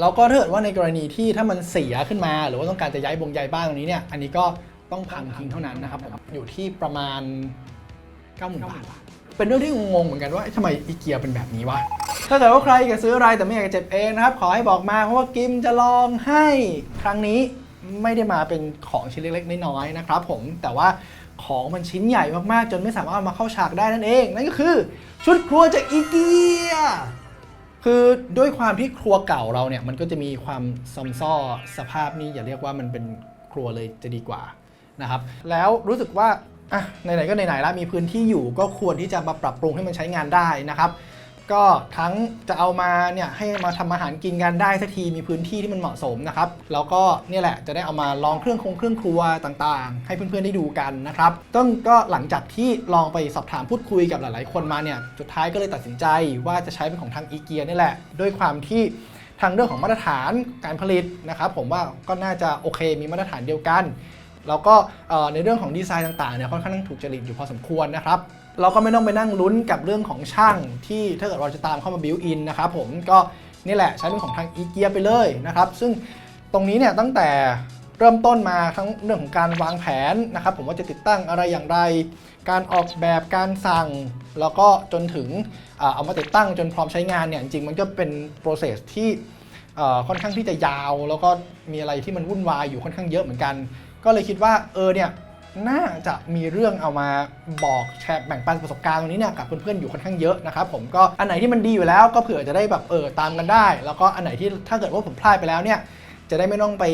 แล้วก็ถ้าเกิดว่าในกรณีที่ถ้ามันเสียขึ้นมา หรือว่าต้องการจะย้ายบงย้ายบ้านตรงนี้เนี่ยอันนี้ก็ต้องพังทิ้งเท่านั้นนะครับผมอยู่ที่ประมาณ90,000บาทเป็นเรื่องที่งงๆเหมือนกันว่าทำไมอีเกียเป็นแบบนี้วะถ้าเกิดว่าใครอยากซื้ออะไรแต่ไม่อยากจะเจ็บเองนะครับ ขอให้บอกมาเพราะว่ากิมจะลองให้ครั้งนี้ไม่ได้มาเป็นของชิ้นเล็กๆน้อยๆนะครับผมแต่ว่าของมันชิ้นใหญ่มากๆ จนไม่สามารถมาเข้าฉากได้นั่นเอง นั่นก็คือ ชุดครัวจากอีเกีย คือด้วยความที่ครัวเก่าเราเนี่ยมันก็จะมีความซอมซ่อสภาพนี่อย่าเรียกว่ามันเป็นครัวเลยจะดีกว่านะครับ แล้วรู้สึกว่าอะไหนๆก็ไหนๆแล้วมีพื้นที่อยู่ก็ควรที่จะมาปรับปรุงให้มันใช้งานได้นะครับ ก็ทั้งจะเอามาเนี่ยให้มาทำอาหารกินกันได้สักทีมีพื้นที่ที่มันเหมาะสมนะครับ แล้วก็เนี่ยแหละจะได้เอามาลองเครื่องคงเครื่องครัวต่างๆ ให้เพื่อนๆได้ดูกันนะครับต้องก็หลังจากที่ลองไปสอบถามพูดคุยกับหลายๆ คนมาเนี่ยสุดท้ายก็เลยตัดสินใจว่าจะใช้เป็นของทางอีเกียนี่แหละ ด้วยความที่ทางเรื่องของมาตรฐานการผลิตนะครับ ผมว่าก็น่าจะโอเคมีมาตรฐานเดียวกัน แล้วก็ในเรื่องของดีไซน์ต่างๆเนี่ยค่อนข้างถูกจริตอยู่พอสมควรนะครับ เราก็ไม่ต้องไปนั่งลุ้นกับเรื่องของช่างที่ถ้าเกิดเราจะตามเข้ามาบิวอินนะครับผมก็นี่แหละใช้เป็นของทางอีเกียไปเลยนะครับซึ่งตรงนี้เนี่ยตั้งแต่เริ่มต้นมาทั้งเรื่องของการวางแผนนะครับผมว่าจะติดตั้งอะไรอย่างไร การออกแบบการสั่ง แล้วก็จนถึงเอามาติดตั้งจนพร้อมใช้งานเนี่ยจริงมันก็เป็น process ที่ค่อนข้างที่จะยาว แล้วก็มีอะไรที่มันวุ่นวายอยู่ค่อนข้างเยอะเหมือนกัน ก็เลยคิดว่าเออเนี่ย น่าจะมีเรื่องเอามาบอกแชร์แบ่งปันประสบการณ์ตรงนี้เนี่ยกับเพื่อนๆอยู่ค่อนข้างเยอะนะครับผมก็อันไหนที่มันดีอยู่แล้วก็เผื่อจะได้แบบเออตามกันได้ แล้วก็อันไหนที่ถ้าเกิดว่าผมพลาดไปแล้วเนี่ยจะได้ไม่ต้องไป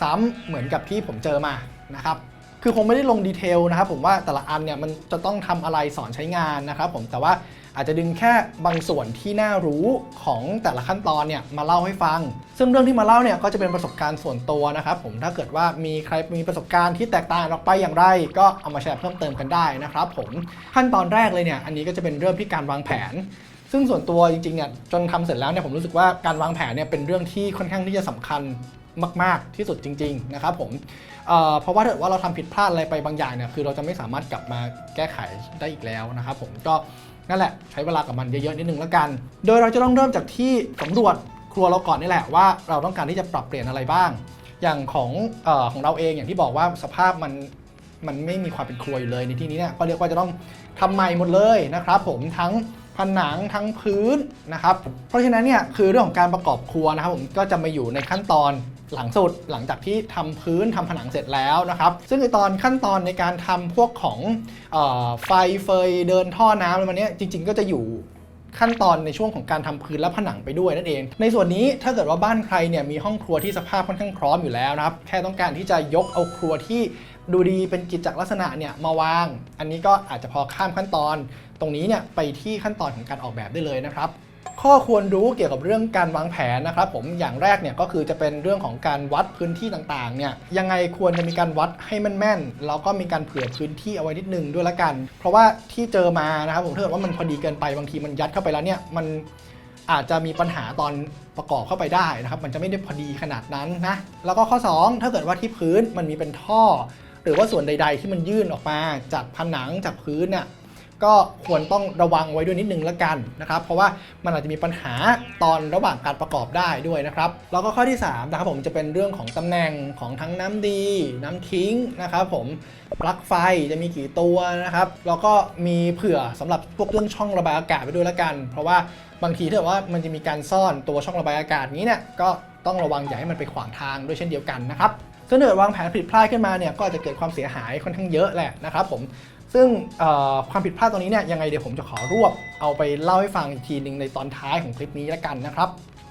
ซ้ำเหมือนกับที่ผมเจอมานะครับคือคงไม่ได้ลงดีเทลนะครับผมว่าแต่ละอันเนี่ยมันจะต้องทำอะไรสอนใช้งานนะครับผมแต่ว่า อาจจะดึงแค่บางส่วนที่น่ารู้ของแต่ละขั้นตอนเนี่ยมาเล่าให้ฟัง ซึ่งเรื่องที่มาเล่าเนี่ยก็จะเป็นประสบการณ์ส่วนตัวนะครับผมถ้าเกิดว่ามีใครมีประสบการณ์ที่แตกต่างออกไปอย่างไร ก็เอามาแชร์เพิ่มเติมกันได้นะครับผมขั้นตอนแรกเลยเนี่ยอันนี้ก็จะเป็นเรื่องที่การวางแผนซึ่งส่วนตัวจริงๆเนี่ยจนทำเสร็จแล้วเนี่ยผมรู้สึกว่าการวางแผนเนี่ยเป็นเรื่องที่ค่อนข้างที่จะสำคัญมาก ๆ ที่สุดจริง ๆ นะครับผมเเพราะว่าถ้าเกิดว่าเราทำผิดพลาดอะไรไปบางอย่างเนี่ยคือเราจะไม่สามารถกลับมาแก้ไขได้อีกแล้วนะครับผมก็ นั่นแหละใช้เวลากับมันเยอะๆนิดนึงแล้วกัน โดยเราจะต้องเริ่มจากที่สำรวจครัวเราก่อนนี่แหละว่าเราต้องการที่จะปรับเปลี่ยนอะไรบ้าง อย่างของเออของเราเองอย่างที่บอกว่าสภาพมันมันไม่มีความเป็นครัวอยู่เลยในที่นี้เนี่ยก็เรียกว่าจะต้องทำใหม่หมดเลยนะครับผมทั้ง ผนังทั้งพื้นนะครับ เพราะฉะนั้นเนี่ยคือเรื่องของการประกอบครัวนะครับผมก็จะมาอยู่ในขั้นตอนหลังสุดหลังจากที่ทำพื้นทำผนังเสร็จแล้วนะครับ ซึ่งในตอนขั้นตอนในการทำพวกของออไฟเฟยเดินท่อน้ำอะไรมาเนี้ยจริง ๆ ก็จะอยู่ขั้นตอนในช่วงของการทำพื้นและผนังไปด้วยนั่นเอง ในส่วนนี้ถ้าเกิดว่าบ้านใครเนี่ยมีห้องครัวที่สภาพค่อนข้างพร้อมอยู่แล้วนะครับ แค่ต้องการที่จะยกเอาครัวที่ดูดีเป็นกิจจลักษณะเนี่ยมาวาง อันนี้ก็อาจจะพอข้ามขั้นตอน ตรงนี้เนี่ยไปที่ขั้นตอนของการออกแบบได้เลยนะครับ ข้อควรรู้เกี่ยวกับเรื่องการวางแผนนะครับ ผมอย่างแรกเนี่ยก็คือจะเป็นเรื่องของการวัดพื้นที่ต่างๆเนี่ยยังไงควรจะมีการวัดให้มันแม่นแล้วก็มีการเผื่อพื้นที่เอาไว้นิดนึงด้วยละกัน เพราะว่าที่เจอมานะครับผมถ้าเกิดว่ามันพอดีเกินไปบางทีมันยัดเข้าไปแล้วเนี่ยมันอาจจะมีปัญหาตอนประกอบเข้าไปได้นะครับ มันจะไม่ได้พอดีขนาดนั้นนะ แล้วก็ข้อ 2 ถ้าเกิดว่าที่พื้นมันมีเป็นท่อ หรือว่าส่วนใด ๆ ที่มันยื่นออกมาจากผนังจากพื้นเนี่ย ก็ควรต้องระวังไว้ด้วยนิดนึงละกันนะครับ เพราะว่ามันอาจจะมีปัญหาตอนระหว่างการประกอบได้ด้วยนะครับ แล้วก็ข้อที่3นะครับผมจะเป็นเรื่องของตำแหน่งของทั้งน้ำดี น้ำทิ้งนะครับผมปลั๊กไฟจะมีกี่ตัวนะครับ แล้วก็มีเผื่อสำหรับพวกเรื่องช่องระบายอากาศไปด้วยละกัน เพราะว่าบางทีถ้าว่ามันจะมีการซ่อนตัวช่องระบายอากาศนี้เนี่ยก็ต้องระวังอย่าให้มันไปขวางทางด้วยเช่นเดียวกันนะครับถ้าเกิดวางแผนผิดพลาดขึ้นมาเนี่ยก็อาจจะเกิดความเสียหายค่อนข้างเยอะแหละนะครับผม ซึ่งความผิดพลาดตรงนี้เนี่ยยังไงเดี๋ยวผมจะขอรวบ เอาไปเล่าให้ฟังอีกทีหนึ่งในตอนท้ายของคลิปนี้แล้วกันนะครับ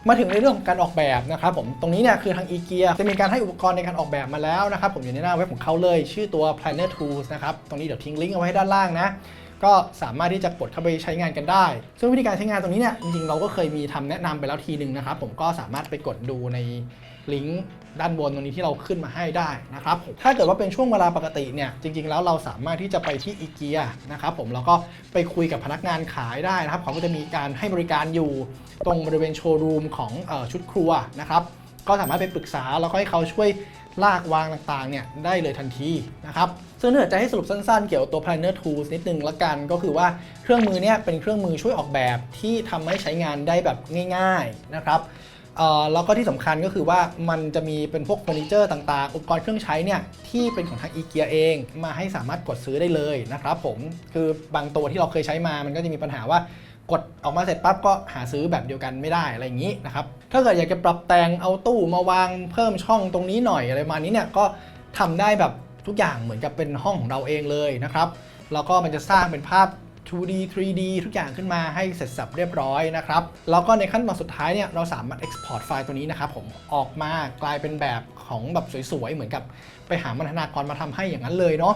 มาถึงในเรื่องของการออกแบบนะครับผมตรงนี้เนี่ยคือทางอีเกียจะมีการให้อุปกรณ์ในการออกแบบมาแล้วนะครับผมอยู่ในหน้าเว็บของเขาเลยชื่อตัว Planner Tools นะครับตรงนี้เดี๋ยวทิ้งลิงก์เอาไว้ให้ด้านล่างนะก็สามารถที่จะกดเข้าไปใช้งานกันได้ ซึ่งวิธีการใช้งานตรงนี้เนี่ยจริงๆเราก็เคยมีทำแนะนำไปแล้วทีหนึ่งนะครับผมก็สามารถไปกดดูใน ลิงก์ด้านบนตรงนี้ที่เราขึ้นมาให้ได้นะครับผมถ้าเกิดว่าเป็นช่วงเวลาปกติเนี่ยจริง ๆ แล้วเราสามารถที่จะไปที่อีเกียนะครับผมแล้วก็ไปคุยกับพนักงานขายได้นะครับเขาก็จะมีการให้บริการอยู่ตรงบริเวณโชว์รูมของออชุดครัวนะครับก็สามารถไปปรึกษาแล้วก็ให้เขาช่วยลากวางต่างๆเนี่ยได้เลยทันทีนะครับซึ่งถ้าเกิดจะให้สรุปสั้นๆ เกี่ยวกับตัว Planner Tools นิดนึงละกันก็คือว่าเครื่องมือเนี่ยเป็นเครื่องมือช่วยออกแบบที่ทำให้ใช้งานได้แบบง่าย ๆนะครับ เอ่อแล้วก็ที่สำคัญก็คือว่ามันจะมีเป็นพวกเฟอร์นิเจอร์ต่างๆ อุปกรณ์เครื่องใช้เนี่ยที่เป็นของทางอีเกียเองมาให้สามารถกดซื้อได้เลยนะครับผมคือบางตัวที่เราเคยใช้มามันก็จะมีปัญหาว่ากดออกมาเสร็จปั๊บก็หาซื้อแบบเดียวกันไม่ได้อะไรอย่างนี้นะครับถ้าเกิดอยากจะปรับแต่งเอาตู้มาวางเพิ่มช่องตรงนี้หน่อยอะไรประมาณนี้เนี่ยก็ทำได้แบบทุกอย่างเหมือนกับเป็นห้องของเราเองเลยนะครับแล้วก็มันจะสร้างเป็นภาพ 2D 3D ทุกอย่างขึ้นมาให้เสร็จสับเรียบร้อยนะครับ แล้วก็ในขั้นตอนสุดท้ายเนี่ยเราสามารถ export ไฟล์ตัวนี้นะครับผมออกมากลายเป็นแบบของแบบสวยๆ เหมือนกับไปหาบรรณากรมาทำให้อย่างนั้นเลยเนาะ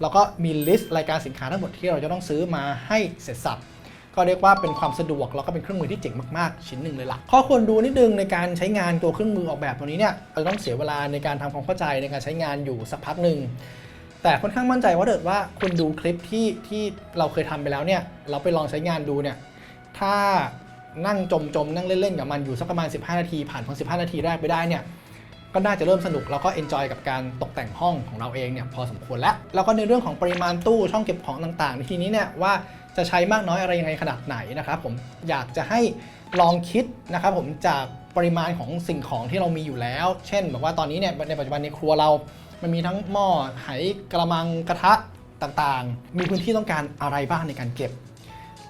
แล้วก็มีลิสต์รายการสินค้าทั้งหมดที่เราจะต้องซื้อมาให้เสร็จสับก็เรียกว่าเป็นความสะดวกแล้วก็เป็นเครื่องมือที่เจ๋งมากๆ ชิ้นหนึ่งเลยล่ะข้อควรดูนิดนึงในการใช้งานตัวเครื่องมือออกแบบตัวนี้เนี่ยเราต้องเสียเวลาในการทำความเข้าใจในการใช้งานอยู่สักพักหนึ่ง แต่ค่อนข้างมั่นใจว่าเกิดว่าคุณดูคลิปที่ที่เราเคยทำไปแล้วเนี่ย เราไปลองใช้งานดูเนี่ย ถ้านั่งจมจมๆนั่งเล่นๆกับมันอยู่สักประมาณ 15 นาที ผ่านพ้น15 นาทีแรกไปได้เนี่ย ก็น่าจะเริ่มสนุกแล้วก็เอนจอยกับการตกแต่งห้องของเราเองเนี่ยพอสมควรแล้ว แล้วก็ในเรื่องของปริมาณตู้ช่องเก็บของต่างๆในทีนี้เนี่ยว่าจะใช้มากน้อยอะไรยังไงขนาดไหนนะครับผมอยากจะให้ลองคิดนะครับผมจากปริมาณของสิ่งของที่เรามีอยู่แล้ว เช่นแบบว่าตอนนี้เนี่ยในปัจจุบันในครัวเรา มันมีทั้งหม้อไหกระมังกระทะต่างๆ มีพื้นที่ต้องการอะไรบ้างในการเก็บ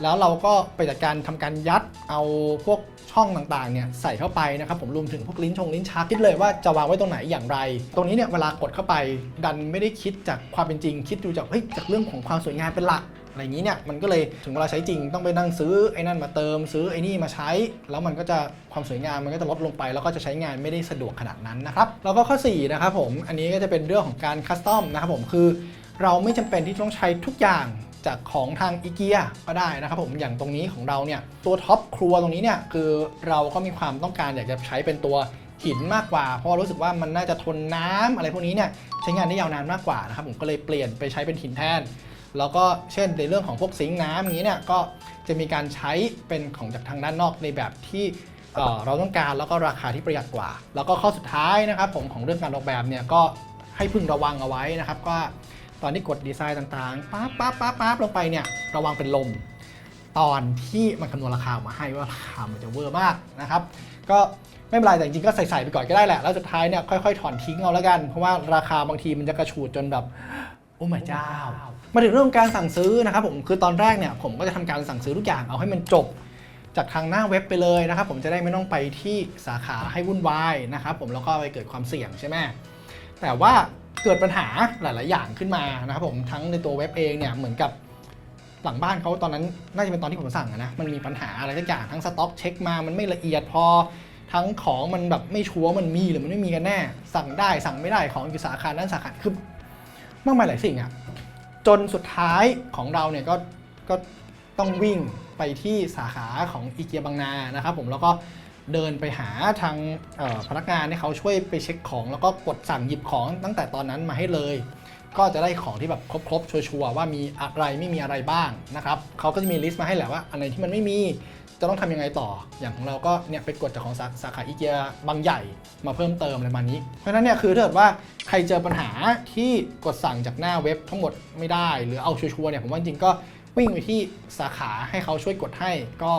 แล้วเราก็ไปจัดการทำการยัดเอาพวกช่องต่างๆเนี่ยใส่เข้าไปนะครับผมรวมถึงพวกลิ้นชงลิ้นชักคิดเลยว่าจะวางไว้ตรงไหนอย่างไร ตรงนี้เนี่ยเวลากดเข้าไป ดันไม่ได้คิดจากความเป็นจริง คิดดูจากเฮ้ยจากเรื่องของความสวยงามเป็นหลัก อะไรอย่างนี้เนี่ยมันก็เลยถึงเวลาใช้จริงต้องไปนั่งซื้อไอ้นั่นมาเติมซื้อไอ้นี่มาใช้ แล้วมันก็จะความสวยงามมันก็จะลดลงไป แล้วก็จะใช้งานไม่ได้สะดวกขนาดนั้นนะครับแล้วก็ข้อ4นะครับผมอันนี้ก็จะเป็นเรื่องของการคัสตอมนะครับผมคือ เราไม่จำเป็นที่ต้องใช้ทุกอย่างจากของทางอีเกียก็ได้นะครับผมอย่างตรงนี้ของเราเนี่ยตัวท็อปครัวตรงนี้เนี่ยคือเราก็มีความต้องการอยากจะใช้เป็นตัวหินมากกว่า เพราะรู้สึกว่ามันน่าจะทนน้ำอะไรพวกนี้เนี่ยใช้งานได้ยาวนานมากกว่านะครับผมก็เลยเปลี่ยนไปใช้เป็นหินแทน แล้วก็เช่นในเรื่องของพวกซิงค์น้ำอย่างนี้เนี่ยก็จะมีการใช้เป็นของจากทางด้านนอกในแบบที่เเราต้องการแล้วก็ราคาที่ประหยัดกว่า แล้วก็ข้อสุดท้ายนะครับผมของเรื่องการออกแบบเนี่ยก็ให้พึงระวังเอาไว้นะครับก็ตอนที่กดดีไซน์ต่างๆปั๊บปั๊บปั๊บปั๊บลงไปเนี่ยระวังเป็นลม ตอนที่มันคำนวณราคามาให้ว่าราคามันจะเวอร์มากนะครับ ก็ไม่เป็นไรแต่จริงๆก็ใส่ๆไปก่อนก็ได้แหละ แล้วสุดท้ายเนี่ยค่อยๆถอนทิ้งเอาแล้วกัน เพราะว่าราคาบางทีมันจะกระฉูดจนแบบ โอ้ my เจ้า มาถึงเรื่องการสั่งซื้อนะครับผมคือตอนแรกเนี่ยผมก็จะทำการสั่งซื้อทุกอย่างเอาให้มันจบ จากทางหน้าเว็บไปเลยนะครับผมจะได้ไม่ต้องไปที่สาขาให้วุ่นวายนะครับผมแล้วก็ไปเกิดความเสี่ยงใช่ไหมแต่ว่าเกิดปัญหาหลาย ๆ อย่างขึ้นมานะครับผมทั้งในตัวเว็บเองเนี่ยเหมือนกับหลังบ้านเขาตอนนั้นน่าจะเป็นตอนที่ผมสั่งนะมันมีปัญหาอะไรสักอย่างทั้งสต็อกเช็คมามันไม่ละเอียดพอทั้งของมันแบบไม่ชัวร์มันมีหรือมันไม่มีกันแน่ สั่งได้สั่งไม่ได้ของอยู่สาขานั้นสาขาคือ มากมายหลายสิ่งอะจนสุดท้ายของเราเนี่ยก็ก็ต้องวิ่งไปที่สาขาของอีเกียบางนานะครับผมแล้วก็เดินไปหาทางพนักงานให้เขาช่วยไปเช็คของ แล้วก็กดสั่งหยิบของตั้งแต่ตอนนั้นมาให้เลย ก็จะได้ของที่แบบครบๆชัวร์ๆว่ามีอะไรไม่มีอะไรบ้างนะครับเขาก็จะมีลิสต์มาให้แหละว่าอันไหนที่มันไม่มี จะต้องทำยังไงต่อ อย่างของเราก็เนี่ยไปกดจากของสาสาขาอีเกียบางใหญ่มาเพิ่มเติมอะไรมานี้ เพราะฉะนั้นเนี่ยคือถ้าเกิดว่าใครเจอปัญหาที่กดสั่งจากหน้าเว็บทั้งหมดไม่ได้ หรือเอาชัวร์ๆเนี่ยผมว่าจริงก็วิ่งไปที่สาขาให้เขาช่วยกดให้ ก็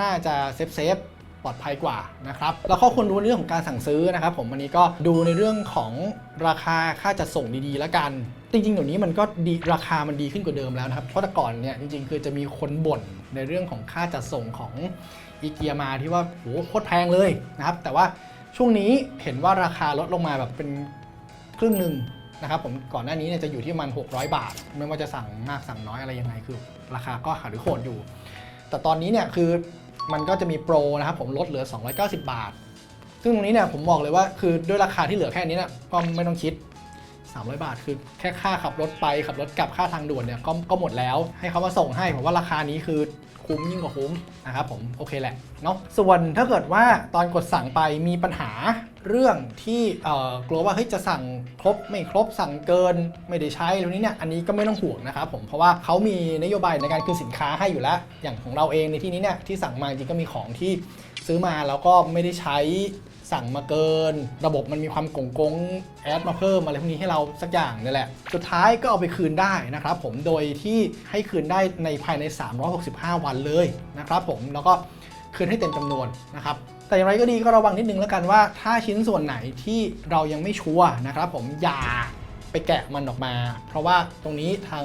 น่าจะเซฟเซฟปลอดภัยกว่านะครับ แล้วข้อควรรู้เรื่องของการสั่งซื้อนะครับ ผมวันนี้ก็ดูในเรื่องของราคาค่าจัดส่งดีๆแล้วกัน จริงๆเดี๋ยวนี้มันก็ดีราคามันดีขึ้นกว่าเดิมแล้วนะครับ เพราะแต่ก่อนเนี่ยจริงๆคือจะมีคนบ่นในเรื่องของค่าจัดส่งของอีเกียมาที่ว่าโหโคตรแพงเลยนะครับ แต่ว่าช่วงนี้เห็นว่าราคาลดลงมาแบบเป็นครึ่งหนึ่งนะครับผมก่อนหน้านี้เนี่ยจะอยู่ที่ประมัน600 บาท ไม่ว่าจะสั่งมากสั่งน้อยอะไรยังไงคือ ราคาก็หาหรือโหดอยู่ แต่ตอนนี้เนี่ยคือมันก็จะมีโปรนะครับผมลดเหลือ 290 บาท ซึ่งตรงนี้เนี่ยผมบอกเลยว่าคือด้วยราคาที่เหลือแค่นี้เนี่ยก็ไม่ต้องคิด 300 บาท คือแค่ค่าขับรถไปขับรถกลับค่าทางด่วนเนี่ยก็ก็หมดแล้ว ให้เขามาส่งให้ผมว่าราคานี้คือคุ้มยิ่งกว่าคุ้มนะครับผมโอเคแหละเนาะส่วนถ้าเกิดว่าตอนกดสั่งไปมีปัญหา เรื่องที่กลัวว่าเฮ้ยจะสั่งครบไม่ครบสั่งเกินไม่ได้ใช้แล้วนี้เนี่ยอันนี้ก็ไม่ต้องห่วงนะครับผมเพราะว่าเขามีนโยบายในการคืนสินค้าให้อยู่แล้ว อย่างของเราเองในที่นี้เนี่ยที่สั่งมาจริงก็มีของที่ซื้อมาแล้วก็ไม่ได้ใช้สั่งมาเกิน ระบบมันมีความกงกงแอดมาเพิ่มอะไรพวกนี้ให้เราสักอย่างนี่แหละ สุดท้ายก็เอาไปคืนได้นะครับผมโดยที่ให้คืนได้ในภายใน 365 วันเลยนะครับผมแล้วก็คืนให้เต็มจำนวนนะครับ แต่อย่างไรก็ดีก็ระวังนิดนึงแล้วกันว่า ถ้าชิ้นส่วนไหนที่เรายังไม่ชัวร์นะครับผมอย่าไปแกะมันออกมา เพราะว่าตรงนี้ทาง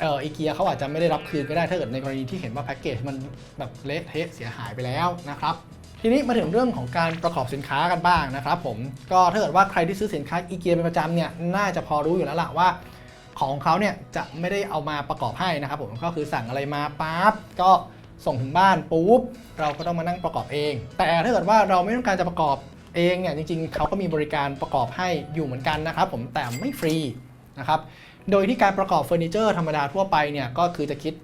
เอ่ออีเกียเขาอาจจะไม่ได้รับคืนก็ได้ถ้าเกิดในกรณีที่เห็นว่าแพ็กเกจมันแบบเละเทะเสียหายไปแล้วนะครับทีนี้มาถึงเรื่องของการประกอบสินค้ากันบ้างนะครับผมก็ถ้าเกิดว่าใครที่ซื้อสินค้าอีเกียเป็นประจำเนี่ยน่าจะพอรู้อยู่แล้วล่ะว่า ของเขาเนี่ยจะไม่ได้เอามาประกอบให้นะครับผมก็คือสั่งอะไรมาปั๊บก็ ส่งถึงบ้านปุ๊บเราก็ต้องมานั่งประกอบเอง แต่ถ้าเกิดว่าเราไม่ต้องการจะประกอบเองเนี่ยจริงๆ เขาก็มีบริการประกอบให้อยู่เหมือนกันนะครับ ผมแต่ไม่ฟรีนะครับโดยที่การประกอบเฟอร์นิเจอร์ธรรมดาทั่วไปเนี่ยก็คือจะคิด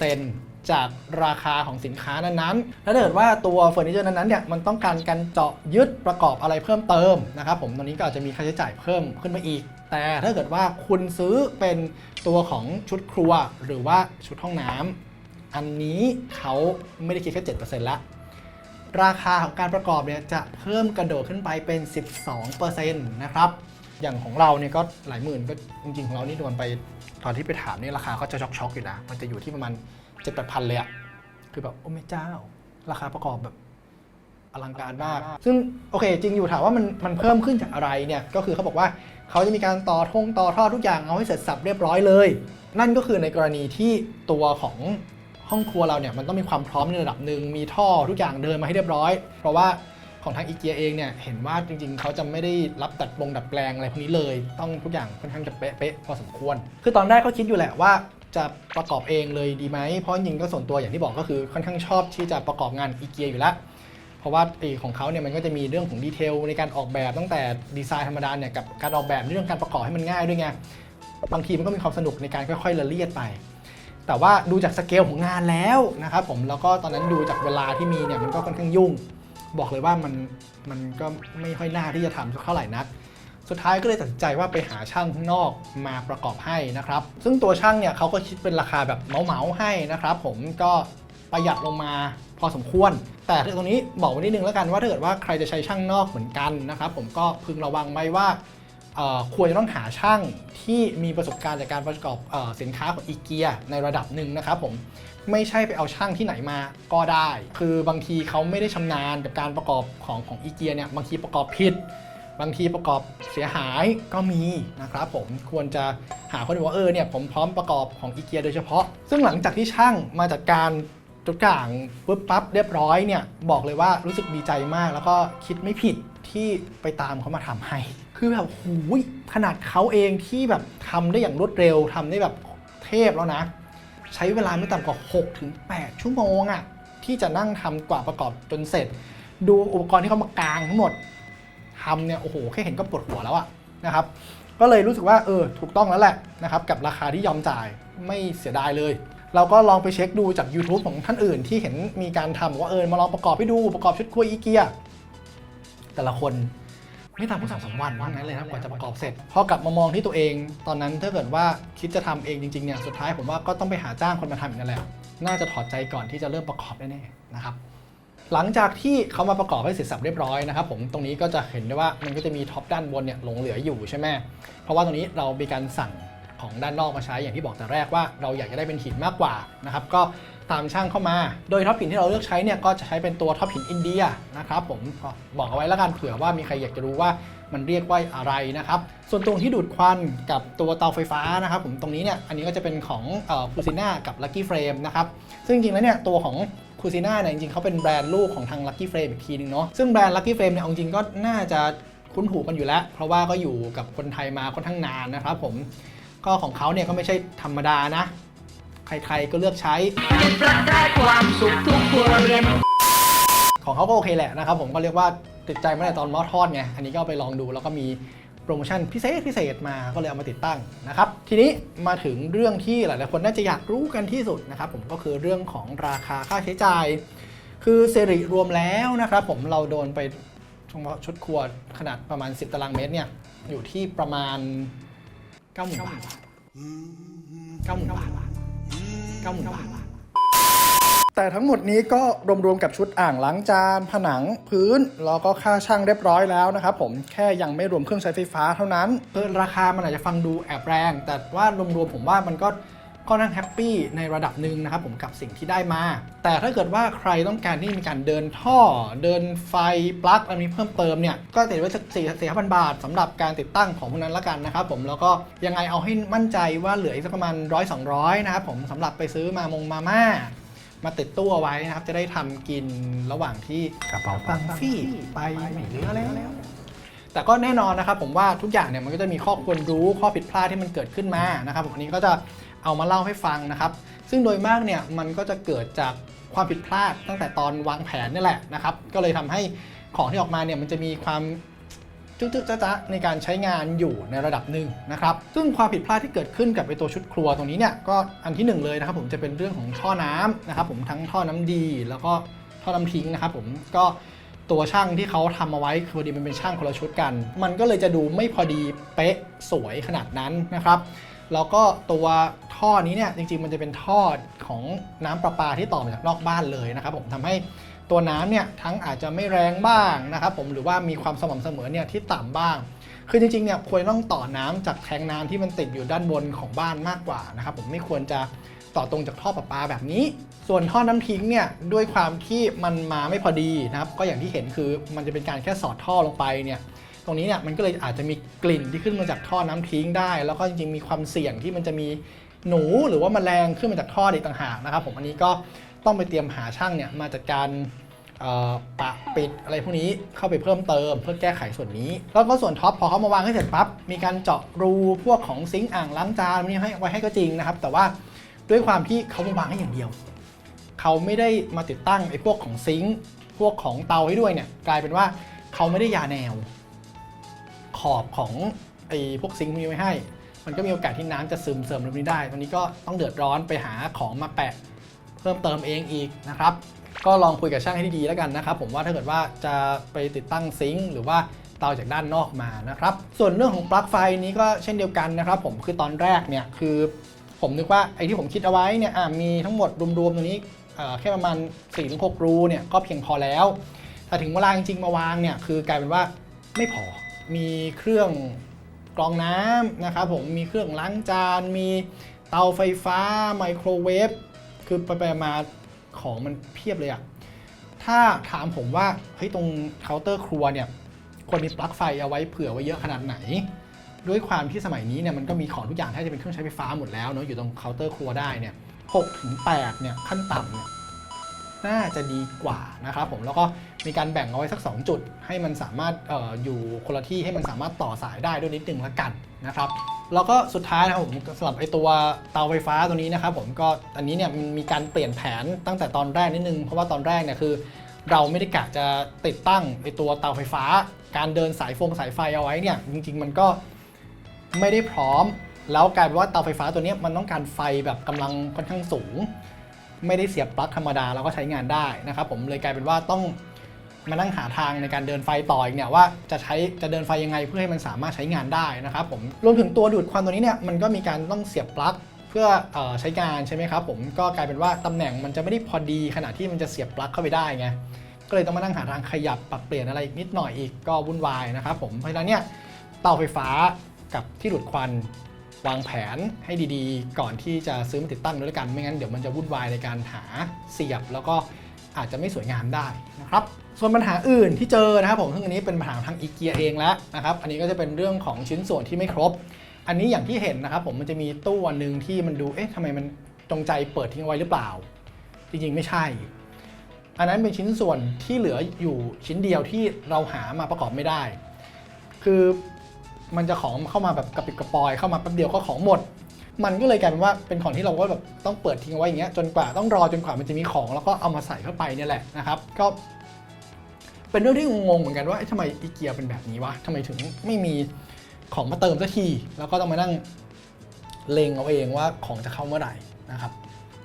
7%จากราคาของสินค้านั้นๆแล้วถ้าเกิดว่าตัวเฟอร์นิเจอร์นั้นๆเนี่ยมันต้องการการเจาะยึดประกอบอะไรเพิ่มเติมนะครับผมตรงนี้ก็อาจจะมีค่าใช้จ่ายเพิ่มขึ้นมาอีก แต่ถ้าเกิดว่าคุณซื้อเป็นตัวของชุดครัวหรือว่าชุดห้องน้ำ อันนี้เขาไม่ได้คิดแค่ 7%ละ ราคาของการประกอบเนี่ยจะเพิ่มกระโดดขึ้นไปเป็น 12%นะครับ อย่างของเราเนี่ยก็หลายหมื่นก็จริงๆของเรานี่โดนไปตอนที่ไปถามเนี่ยราคาก็จะช็อกๆอยู่นะ มันจะอยู่ที่ประมาณ7 8 0 0 0 เลยอะคือแบบ โอ้ไม่เจ้า ราคาประกอบแบบอลังการมาก ซึ่งโอเค จริงอยู่ถามว่ามันมันเพิ่มขึ้นจากอะไรเนี่ย ก็คือเขาบอกว่าเขาจะมีการต่อทงต่อท่อทุกอย่างเอาให้เสร็จสับเรียบร้อยเลย นั่นก็คือในกรณีที่ตัวของ ห้องครัวเราเนี่ยมันต้องมีความพร้อมในระดับหนึ่งมีท่อทุกอย่างเดินมาให้เรียบร้อย เพราะว่าของทางอีเกียเองเนี่ยเห็นว่าจริงๆ เขาจะไม่ได้รับดัดปลงดัดแปลงอะไรพวกนี้เลย ต้องทุกอย่างค่อนข้างจะเป๊ะๆพอสมควร คือตอนแรกก็คิดอยู่แหละว่าจะประกอบเองเลยดีไหมเพราะจริงๆก็ส่วนตัวอย่างที่บอกก็คือค่อนข้างชอบที่จะประกอบงานอีเกียอยู่แล้วเพราะว่าไอของเขาเนี่ยมันก็จะมีเรื่องของดีเทลในการออกแบบตั้งแต่ดีไซน์ธรรมดาเนี่ยกับการออกแบบเรื่องการประกอบให้มันง่ายด้วยไงบางทีมันก็มีความสนุกในการค่อยๆละเลียดไป แต่ว่าดูจากสเกลของงานแล้วนะครับผมแล้วก็ตอนนั้นดูจากเวลาที่มีเนี่ยมันก็ค่อนข้างยุ่ง บอกเลยว่ามันมันก็ไม่ค่อยน่าที่จะทำเท่าไหร่นัก สุดท้ายก็เลยตัดสินใจว่าไปหาช่างข้างนอกมาประกอบให้นะครับ ซึ่งตัวช่างเนี่ยเขาก็คิดเป็นราคาแบบเมาๆให้นะครับ ผมก็ประหยัดลงมาพอสมควร แต่ตรงนี้บอกไว้นิดนึงแล้วกันว่าถ้าเกิดว่าใครจะใช้ช่างนอกเหมือนกันนะครับ ผมก็พึงระวังไว้ว่า ควรจะต้องหาช่างที่มีประสบการณ์จากการประกอบอสินค้าของอีเกียในระดับหนึ่งนะครับผมไม่ใช่ไปเอาช่างที่ไหนมาก็ได้ คือบางทีเขาไม่ได้ชำนาญกับการประกอบของของอีเกียเนี่ยบางทีประกอบผิด บางทีประกอบเสียหายก็มีนะครับผมควรจะหาคนที่ว่าเออเนี่ยผมพร้อมประกอบของอีเกียโดยเฉพาะ ซึ่งหลังจากที่ช่างมาจัดการทุกอย่างปุ๊บปั๊บเรียบร้อยเนี่ยบอกเลยว่ารู้สึกดีใจมาก แล้วก็คิดไม่ผิดที่ไปตามเขามาทำให้ คือแบบหูยขนาดเขาเองที่แบบทำได้อย่างรวดเร็วทำได้แบบเทพแล้วนะ ใช้เวลาไม่ต่ำกว่า6ถึง8ชั่วโมงอะที่จะนั่งทำกว่าประกอบจนเสร็จ ดูอุปกรณ์ที่เขามากางทั้งหมดทำเนี่ยโอ้โหแค่เห็นก็ปวดหัวแล้วอะนะครับ ก็เลยรู้สึกว่าเออถูกต้องแล้วแหละนะครับกับราคาที่ยอมจ่ายไม่เสียดายเลยเราก็ลองไปเช็คดูจาก YouTube ของท่านอื่นที่เห็นมีการทำว่าเออมาลองประกอบให้ดูประกอบชุดครัวอีเกีย แต่ละคน ไม่ต่ำกว่าสองสามวันว่างั้นเลยนะกว่าจะประกอบเสร็จพอกลับมามองที่ตัวเองตอนนั้นถ้าเกิดว่าคิดจะทำเองจริงๆเนี่ยสุดท้ายผมว่าก็ต้องไปหาจ้างคนมาทำอีกนั่นแหละน่าจะถอดใจก่อนที่จะเริ่มประกอบแน่ๆนะครับหลังจากที่เขามาประกอบให้เสร็จสับเรียบร้อยนะครับผมตรงนี้ก็จะเห็นได้ว่ามันก็จะมีท็อปด้านบนเนี่ยหลงเหลืออยู่ใช่ไหมเพราะว่าตรงนี้เรามีการสั่งของด้านนอกมาใช้อย่างที่บอกแต่แรกว่าเราอยากจะได้เป็นหินมากกว่านะครับก็ ตามช่างเข้ามา โดยท็อปหินที่เราเลือกใช้เนี่ยก็จะใช้เป็นตัวท็อปหินอินเดียนะครับผมบอกเอาไว้แล้วกันเผื่อว่ามีใครอยากจะรู้ว่ามันเรียกว่าอะไรนะครับ ส่วนตรงที่ดูดควันกับตัวเตาไฟฟ้านะครับผมตรงนี้เนี่ยอันนี้ก็จะเป็นของคูซิน่ากับ Lucky Frame นะครับ ซึ่งจริงๆแล้วเนี่ยตัวของคูซิน่าเนี่ยจริงๆเขาเป็นแบรนด์ลูกของทาง Lucky Frame อีกทีนึงเนาะซึ่งแบรนด์ Lucky Frame เนี่ยอาจริงๆก็น่าจะคุ้นหูกันอยู่แล้ว เพราะว่าก็อยู่กับคนไทยมาค่อนข้างนานนะครับผมก็ของเขาเนี่ยก็ไม่ใช่ธรรมดานะ ใครๆก็เลือกใช้รักได้ความสุขทุกครัวเรือนของเขาก็โอเคแหละนะครับผมก็เรียกว่าติดใจมาตั้งแต่ตอนหมอทอดไงอันนี้ก็ไปลองดูแล้วก็มีโปรโมชั่นพิเศษพิเศษมาก็เลยเอามาติดตั้งนะครับทีนี้มาถึงเรื่องที่หลายๆคนน่าจะอยากรู้กันที่สุดนะครับผมก็คือเรื่องของราคาค่าใช้จ่าย คือเซริรวมแล้วนะครับผมเราโดนไปเฉพาะชุดครัวขนาดประมาณ 10 ตารางเมตรเนี่ยอยู่ที่ประมาณ90,000บาท90,000บาท 90,000บาทแต่ทั้งหมดนี้ก็รวมๆกับชุดอ่างล้างจาน ผนังพื้น แล้วก็ค่าช่างเรียบร้อยแล้วนะครับผมแค่ยังไม่รวมเครื่องใช้ไฟฟ้าเท่านั้นเออราคามันอาจจะฟังดูแอบแรง แต่ว่ารวมๆผมว่ามันก็ ก็นั่งแฮปปี้ในระดับหนึ่งนะครับผมกับสิ่งที่ได้มา แต่ถ้าเกิดว่าใครต้องการที่มีการเดินท่อ เดินไฟปลั๊กอะไรนี้เพิ่มเติมเนี่ยก็ติดไว้สักสี่สี่พันบาทสำหรับการติดตั้งของพวกนั้นละกันนะครับผมแล้วก็ยังไงเอาให้มั่นใจว่าเหลืออีกสักประมาณร้อยสองร้อยนะครับผมสำหรับไปซื้อมามงมาม่ามาติดตู้เอาไว้นะครับ จะได้ทำกินระหว่างที่กระเป๋าตังค์ฟี่ไปไม่เหลือแล้ว แต่ก็แน่นอนนะครับผมว่าทุกอย่างเนี่ยมันก็จะมีข้อควรรู้ข้อผิดพลาดที่มันเกิดขึ้นมานะครับผมอันนี้ก็จะ เอามาเล่าให้ฟังนะครับ ซึ่งโดยมากเนี่ยมันก็จะเกิดจากความผิดพลาดตั้งแต่ตอนวางแผนนี่แหละนะครับ ก็เลยทำให้ของที่ออกมาเนี่ยมันจะมีความจุ๊ๆจ๊ะในการใช้งานอยู่ในระดับหนึ่งนะครับ ซึ่งความผิดพลาดที่เกิดขึ้นกับไอตัวชุดครัวตรงนี้เนี่ยก็อันที่หนึ่งเลยนะครับ ผมจะเป็นเรื่องของท่อน้ำนะครับ ผมทั้งท่อน้ำดี แล้วก็ท่อน้ำทิ้งนะครับ ผมก็ตัวช่างที่เขาทำเอาไว้คือพอดีมันเป็นช่างคนละชุดกัน มันก็เลยจะดูไม่พอดีเป๊ะสวยขนาดนั้นนะครับ แล้วก็ตัว ท่อนี้เนี่ยจริงๆมันจะเป็นท่อของน้ำประปาที่ต่อมาจากนอกบ้านเลยนะครับผมทำให้ตัวน้ำเนี่ยทั้งอาจจะไม่แรงบ้างนะครับผมหรือว่ามีความสม่ำเสมอเนี่ยที่ต่ำบ้าง คือจริงๆเนี่ยควรต้องต่อน้ำจากแทงน้ำที่มันติดอยู่ด้านบนของบ้านมากกว่านะครับผมไม่ควรจะต่อตรงจากท่อประปาแบบนี้ ส่วนท่อน้ำทิ้งเนี่ยด้วยความที่มันมาไม่พอดีนะครับก็อย่างที่เห็นคือมันจะเป็นการแค่สอดท่อลงไปเนี่ยตรงนี้เนี่ยมันก็เลยอาจจะมีกลิ่นที่ขึ้นมาจากท่อน้ำทิ้งได้ แล้วก็จริงๆมีความเสี่ยงที่มันจะมี หนูหรือว่าแมลงขึ้นมาจากท่ออีกต่างหากนะครับ ผมอันนี้ก็ต้องไปเตรียมหาช่างเนี่ยมาจัดการปะปิดอะไรพวกนี้เข้าไปเพิ่มเติมเพื่อแก้ไขส่วนนี้ แล้วก็ส่วนท็อปพอเขามาวางให้เสร็จปั๊บมีการเจาะรูพวกของซิงค์อ่างล้างจานนี่ให้ไว้ให้ก็จริงนะครับ แต่ว่าด้วยความที่เขามาวางให้อย่างเดียว เขาไม่ได้มาติดตั้งไอ้พวกของซิงค์พวกของเตาให้ด้วยเนี่ยกลายเป็นว่าเขาไม่ได้ยาแนว ขอบของไอ้พวกซิงค์พวกนี้ไว้ให้ มันก็มีโอกาสที่น้ำจะซึมเสริมตรงนี้ได้ตรงนี้ก็ต้องเดือดร้อนไปหาของมาแปะ เพิ่มเติมเองอีกนะครับ ก็ลองคุยกับช่างให้ดีๆแล้วกันนะครับ ผมว่าถ้าเกิดว่าจะไปติดตั้งซิงค์หรือว่าเตาจากด้านนอกมานะครับ ส่วนเรื่องของปลั๊กไฟนี้ก็เช่นเดียวกันนะครับ ผมคือตอนแรกเนี่ยคือ ผมนึกว่าไอ้ที่ผมคิดเอาไว้เนี่ยมีทั้งหมดรวมๆตรงนี้แค่ประมาณ4-6รูเนี่ยก็เพียงพอแล้วแต่ถึงเวลาจริงๆมาวางเนี่ยคือกลายเป็นว่าไม่พอมีเครื่อง กรองน้ำนะครับผมมีเครื่องล้างจาน มีเตาไฟฟ้าไมโครเวฟคือไปๆมาของมันเพียบเลยอะถ้าถามผมว่าเฮ้ยตรงเคาน์เตอร์ครัวเนี่ยควรมีปลั๊กไฟเอาไว้เผื่อไว้เยอะขนาดไหน ด้วยความที่สมัยนี้เนี่ยมันก็มีของทุกอย่างแทบจะเป็นเครื่องใช้ไฟฟ้าหมดแล้วเนาะอยู่ตรงเคาน์เตอร์ครัวได้เนี่ย6ถึง8เนี่ยขั้นต่ำเนี่ย น่าจะดีกว่านะครับผมแล้วก็มีการแบ่งเอาไว้สัก 2 จุด ให้มันสามารถอออยู่คนละที่ให้มันสามารถต่อสายได้ด้วยนิดนึงละกันนะครับแล้วก็สุดท้ายนะครับผมสำหรับไอตัวเตาไฟฟ้าตัวนี้นะครับผมก็อันนี้เนี่ยมันมีการเปลี่ยนแผนตั้งแต่ตอนแรกนิดนึง เพราะว่าตอนแรกเนี่ยคือ เราไม่ได้กะจะติดตั้งไอตัวเตาไฟฟ้า การเดินสายฟงสายไฟเอาไว้เนี่ยจริง ๆ มันก็ไม่ได้พร้อม แล้วกลายเป็นว่าเตาไฟฟ้าตัวนี้มันต้องการไฟแบบกำลังค่อนข้างสูง ไม่ได้เสียบปลั๊กธรรมดาแล้วก็ใช้งานได้นะครับผมเลยกลายเป็นว่าต้องมานั่งหาทางในการเดินไฟต่ออีกเนี่ยว่าจะใช้จะเดินไฟยังไงเพื่อให้มันสามารถใช้งานได้นะครับผมรวมถึงตัวดูดควันตัวนี้เนี่ยมันก็มีการต้องเสียบปลั๊กเพื่อออใช้งานใช่ไหมครับผมก็กลายเป็นว่าตำแหน่งมันจะไม่ได้พอดีขนาดที่มันจะเสียบปลั๊กเข้าไปได้ไงก็เลยต้องมานั่งหาทางขยับปรับเปลี่ยนอะไรอีกนิดหน่อยอีกก็วุ่นวายนะครับผมเพราะฉะนั้นเนี่ยเตาไฟฟ้ากับที่ดูดควัน วางแผนให้ดีๆ ก่อนที่จะซื้อมาติดตั้งด้วยละกัน ไม่งั้นเดี๋ยวมันจะวุ่นวายในการหาเสียบ แล้วก็อาจจะไม่สวยงามได้นะครับ ส่วนปัญหาอื่นที่เจอนะครับผมซึ่งอันนี้เป็นปัญหาทางอีเกียเองแล้วนะครับ อันนี้ก็จะเป็นเรื่องของชิ้นส่วนที่ไม่ครบ อันนี้อย่างที่เห็นนะครับผมมันจะมีตู้อันหนึงที่มันดู เอ๊ะทำไมมันจงใจเปิดทิ้งไว้หรือเปล่า จริงๆไม่ใช่ อันนั้นเป็นชิ้นส่วนที่เหลืออยู่ชิ้นเดียวที่เราหามาประกอบไม่ได้ คือ มันจะของเข้ามาแบบกระปิดกระปอยเข้ามาแป๊บเดียวก็ของหมด มันก็เลยกลายเป็นว่าเป็นของที่เราก็แบบต้องเปิดทิ้งไว้อย่างเงี้ยจนกว่าต้องรอจนกว่ามันจะมีของแล้วก็เอามาใส่เข้าไปเนี่ยแหละนะครับก็เป็นเรื่องที่งงๆเหมือนกันว่าทำไมอีเกียเป็นแบบนี้วะทำไมถึงไม่มีของมาเติมสักที แล้วก็ต้องมานั่งเลงเอาเองว่าของจะเข้าเมื่อไหร่นะครับ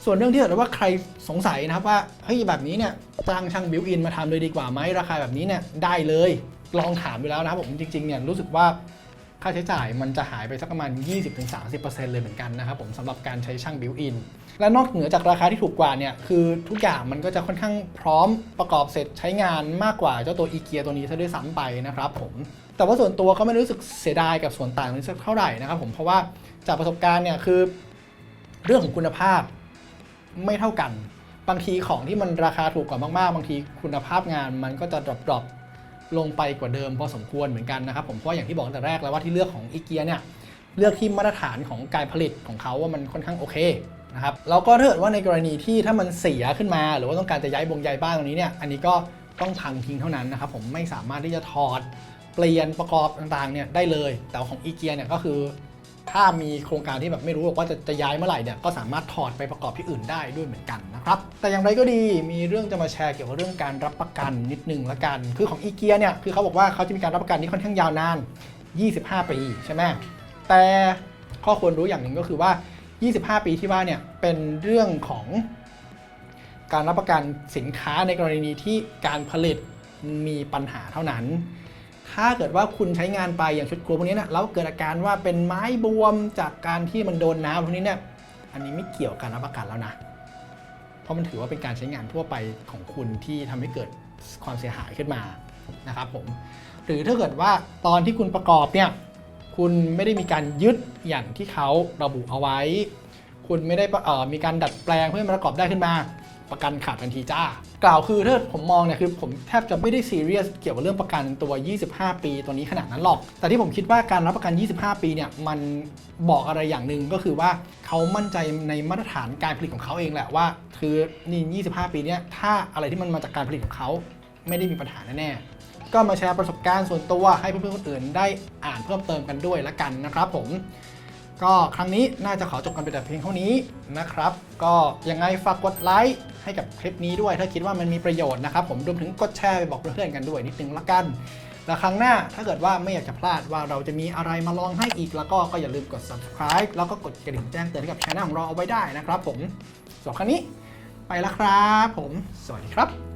ส่วนเรื่องที่เกิดว่าใครสงสัยนะครับว่าเฮ้ยแบบนี้เนี่ยจ้างช่างบิวอินมาทำเลยดีกว่าไหมราคาแบบนี้เนี่ยได้เลย ลองถามดูแล้วนะครับผมจริงๆเนี่ยรู้สึกว่า ค่าใช้จ่ายมันจะหายไปสักประมาณ 20-30%เลยเหมือนกันนะครับผมสำหรับการใช้ช่างบิวอิน และนอกเหนือจากราคาที่ถูกกว่าเนี่ยคือทุกอย่างมันก็จะค่อนข้างพร้อมประกอบเสร็จใช้งานมากกว่าเจ้าตัวอีเกียตัวนี้ซะด้วยซ้ำไปนะครับผมแต่ว่าส่วนตัวก็ไม่รู้สึกเสียดายกับส่วนต่างนี้สักเท่าไหร่นะครับผมเพราะว่าจากประสบการณ์เนี่ยคือ เรื่องของคุณภาพไม่เท่ากัน บางทีของที่มันราคาถูกกว่ามากๆ บางทีคุณภาพงานมันก็จะดรอปๆ ลงไปกว่าเดิมพอสมควรเหมือนกันนะครับผมเพราะอย่างที่บอกตั้งแต่แรกแล้วว่าที่เลือกของอีเกียเนี่ยเลือกที่มาตรฐานของการผลิตของเขาว่ามันค่อนข้างโอเคนะครับแล้วก็ถ้าเกิดว่าในกรณีที่ถ้ามันเสียขึ้นมา หรือว่าต้องการจะย้ายบงย้ายบ้านตรงนี้เนี่ยอันนี้ก็ต้องพังทิ้งเท่านั้นนะครับผมไม่สามารถที่จะถอดเปลี่ยนประกอบต่างๆเนี่ยได้เลย แต่ของอีเกียเนี่ยก็คือ ถ้ามีโครงการที่แบบไม่รู้ว่าจะจะย้ายเมื่อไหร่เนี่ยก็สามารถถอดไปประกอบที่อื่นได้ด้วยเหมือนกันนะครับ แต่อย่างไรก็ดีมีเรื่องจะมาแชร์เกี่ยวกับเรื่องการรับประกันนิดนึงละกัน คือของอีเกียเนี่ยคือเขาบอกว่าเขาจะมีการรับประกันที่ค่อนข้างยาวนาน 25 ปีใช่ไหมแต่ข้อควรรู้อย่างหนึ่งก็คือว่า 25 ปีที่ว่าเนี่ยเป็นเรื่องของการรับประกันสินค้าในกรณีที่การผลิตมีปัญหาเท่านั้น ถ้าเกิดว่าคุณใช้งานไปอย่างชุดครัวพวกนี้เนะแล้วเกิดอาการว่าเป็นไม้บวมจากการที่มันโดนน้ำพวกนี้เนี่ยอันนี้ไม่เกี่ยวกับการรับประกันแล้วนะ เพราะมันถือว่าเป็นการใช้งานทั่วไปของคุณที่ทำให้เกิดความเสียหายขึ้นมานะครับผมหรือถ้าเกิดว่าตอนที่คุณประกอบเนี่ยคุณไม่ได้มีการยึดอย่างที่เขาระบุเอาไว้ คุณไม่ได้มีการดัดแปลงเพื่อให้มันประกอบได้ขึ้นมา ประกันขาดทันทีจ้า กล่าวคือถ้าผมมองเนี่ยคือผมแทบจะไม่ได้ซีเรียสเกี่ยวกับเรื่องประกันตัว 25 ปีตัวนี้ขนาดนั้นหรอก แต่ที่ผมคิดว่าการรับประกัน 25 ปีเนี่ยมันบอกอะไรอย่างหนึ่งก็คือว่าเขามั่นใจในมาตรฐานการผลิตของเขาเองแหละว่า คือนี่25 ปีเนี่ยถ้าอะไรที่มันมาจากการผลิตของเขาไม่ได้มีปัญหาแน่ๆก็มาแชร์ประสบการณ์ส่วนตัวให้เพื่อนๆคนอื่นได้อ่านเพิ่มเติมกันด้วยละกันนะครับผม ก็ครั้งนี้น่าจะขอจบกันไปแต่เพียงเท่านี้นะครับ ก็ยังไงฝากกดไลค์ให้กับคลิปนี้ด้วย ถ้าคิดว่ามันมีประโยชน์นะครับ ผมรวมถึงกดแชร์ไปบอกเพื่อนๆกันด้วยนิดนึงละกัน และครั้งหน้าถ้าเกิดว่าไม่อยากจะพลาดว่าเราจะมีอะไรมาลองให้อีกแล้วก็ก็อย่าลืมกด subscribe แล้วก็กดกระดิ่งแจ้งเตือนให้กับช่องของเราเอาไว้ได้นะครับ ผมส่วนครั้งนี้ไปแล้วครับ ผม สวัสดีครับ